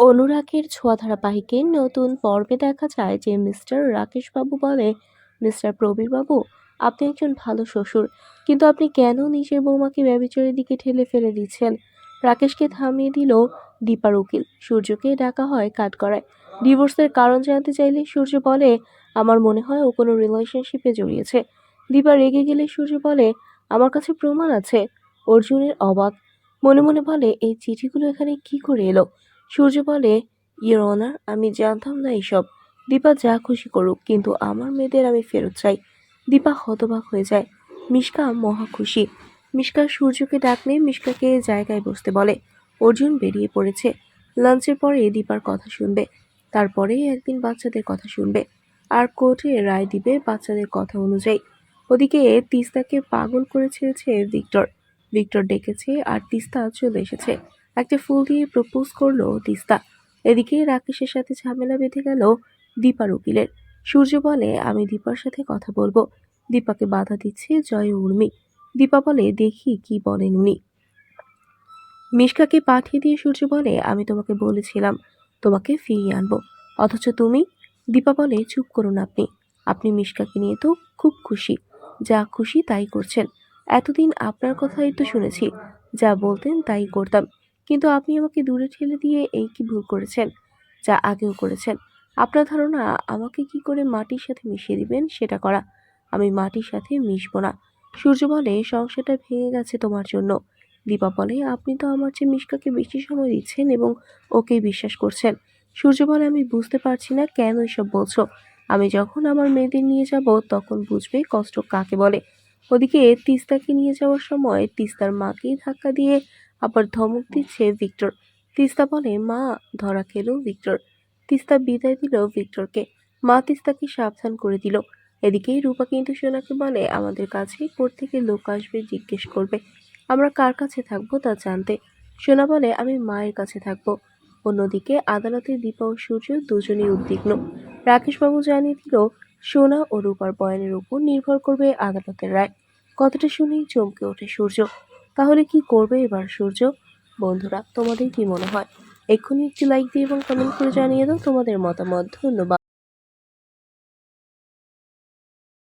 অনুরাগের ছোঁয়া ধারাবাহিকের নতুন পর্বে দেখা যায় যে মিস্টার রাকেশবাবু বলে, মিস্টার প্রবীরবাবু, আপনি একজন ভালো শ্বশুর, কিন্তু আপনি কেন নিজের বৌমাকে ব্যবিচারের দিকে ঠেলে ফেলে দিচ্ছেন? রাকেশকে থামিয়ে দিল দীপার উকিল। সূর্যকে ডাকা হয় কাঠগড়ায় ডিভোর্সের কারণ জানতে চাইলে সূর্য বলে, আমার মনে হয় ও কোনো রিলেশনশিপে জড়িয়েছে। দীপা রেগে গেলে সূর্য বলে, আমার কাছে প্রমাণ আছে। অর্জুনের অবাক মনে মনে বলে, এই চিঠিগুলো এখানে কি করে এলো? সূর্য বলে ইয়ের অনার আমি জানতাম না এইসব দীপা যা খুশি করুক, কিন্তু আমার মেয়েদের আমি ফেরত চাই। দীপা হতবাক হয়ে যায়। মিশকা মহা খুশি। মিশকা সূর্যকে ডাকলে মিশকাকে জায়গায় বসতে বলে। অর্জুন বেরিয়ে পড়েছে। লাঞ্চের পরে দীপার কথা শুনবে। তারপরেই একদিন বাচ্চাদের কথা শুনবে। আর কোর্টে রায় দিবে বাচ্চাদের কথা অনুযায়ী। ওদিকে তিস্তাকে পাগল করে ছেড়েছে ভিক্টর। ভিক্টর ডেকেছে আর তিস্তা চলে এসেছে। একটা ফুল দিয়ে প্রপোজ করল তিস্তা। এদিকে রাকেশের সাথে ঝামেলা বেঁধে গেল দীপার উকিলের। সূর্য বলে, আমি দীপার সাথে কথা বলব। দীপাকে বাধা দিচ্ছে জয় উর্মি। দীপা বলে, দেখি কি বলেন উনি। মিশকাকে পাঠিয়ে দিয়ে সূর্য বলে, আমি তোমাকে বলেছিলাম, তোমাকে ফিরিয়ে আনব। অথচ তুমি দীপা বলে, চুপ করুন আপনি। আপনি মিশকাকে নিয়ে তো খুব খুশি। যা খুশি তাই করছেন। এতদিন আপনার কথাই তো শুনেছি। যা বলতেন তাই করতাম। কিন্তু আপনি আমাকে দূরে ঠেলে দিয়ে এই কি ভুল করেছেন? যা আগেও করেছেন। আপনার ধারণা আমাকে কি করে মাটির সাথে মিশিয়ে দিবেন সেটা করা। আমি মাটির সাথে মিশবো না। সূর্য বলে, সংসারটা ভেঙে গেছে তোমার জন্য। দীপা বলে, আপনি তো আমার চেয়ে মিশকাকে বেশি সময় দিচ্ছেন এবং ওকেই বিশ্বাস করছেন। সূর্য বলে, আমি বুঝতে পারছি না কেন এসব বলছো। আমি যখন আমার মেয়েদের নিয়ে যাব, তখন বুঝবে কষ্ট কাকে বলে। ওদিকে তিস্তাকে নিয়ে যাওয়ার সময় তিস্তার মাকেই ধাক্কা দিয়ে আবার ধমক দিচ্ছে ভিক্টর। তিস্তা বলে, মা, ধরা খেলো ভিক্টর। তিস্তা বিদায় দিল ভিক্টরকে। মা তিস্তাকে সাবধান করে দিল। এদিকে রূপা কিন্তু সোনাকে বলে, আমাদের কাছে কোর্ট থেকে লোক আসবে, জিজ্ঞেস করবে। আমরা কার কাছে থাকব তা জানতে। সোনা বলে, আমি মায়ের কাছে থাকব। অন্যদিকে আদালতে দীপা ও সূর্য দুজনেই উদ্বিগ্ন। রাকেশবাবু জানিয়ে দিল, সোনা ও রূপার বয়ানের উপর নির্ভর করবে আদালতের রায়। কথাটা শুনেই চমকে ওঠে সূর্য। তাহলে কি করবে এবার, সূর্য? বন্ধুরা, তোমাদের কি মনে হয়? এক্ষুনি একটি লাইক দিয়ে এবং কমেন্ট করে জানিয়ে দাও তোমাদের মতামত। ধন্যবাদ।